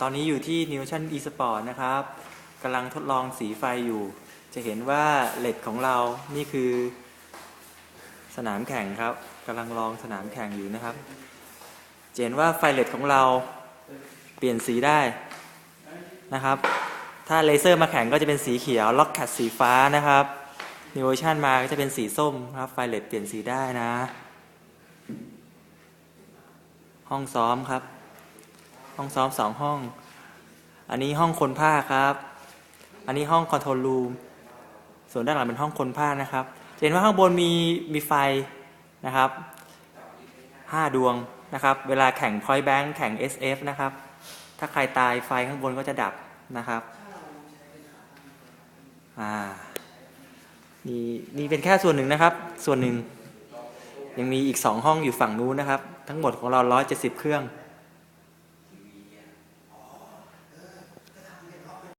ตอนนี้อยู่ที่ New Ocean eSport นะครับกำลังทดลองสีไฟอยู่ จะเห็นว่าเลดของเรานี่คือสนามแข่งครับกำลังลองสนามแข่งอยู่นะครับจะเห็นว่าไฟเลดของเราเปลี่ยนสีได้นะครับ ถ้าเลเซอร์มาแข่งก็จะเป็นสีเขียว ล็อกแคทสีฟ้านะครับ New Ocean มาก็จะเป็นสีส้มครับไฟเลดเปลี่ยนสีได้นะ ห้องซ้อมครับ ห้องซ้อมสองห้อง อันนี้ห้องคนผ้าครับ อันนี้ห้องคอนโทรลรูม ส่วนด้านหลังเป็นห้องคนผ้านะครับ จะเห็นว่าข้างบนมีมีไฟนะครับห้าดวงนะครับ เวลาแข่ง point bank แข่ง SF นะครับ ถ้าใครตายไฟข้างบนก็จะดับนะครับ อ่า นี่นี่เป็นแค่ส่วนหนึ่งนะครับ ส่วนหนึ่งยังมีอีกสองห้องอยู่ฝั่งนู้นนะครับ ทั้งหมดของเรา 170 เครื่อง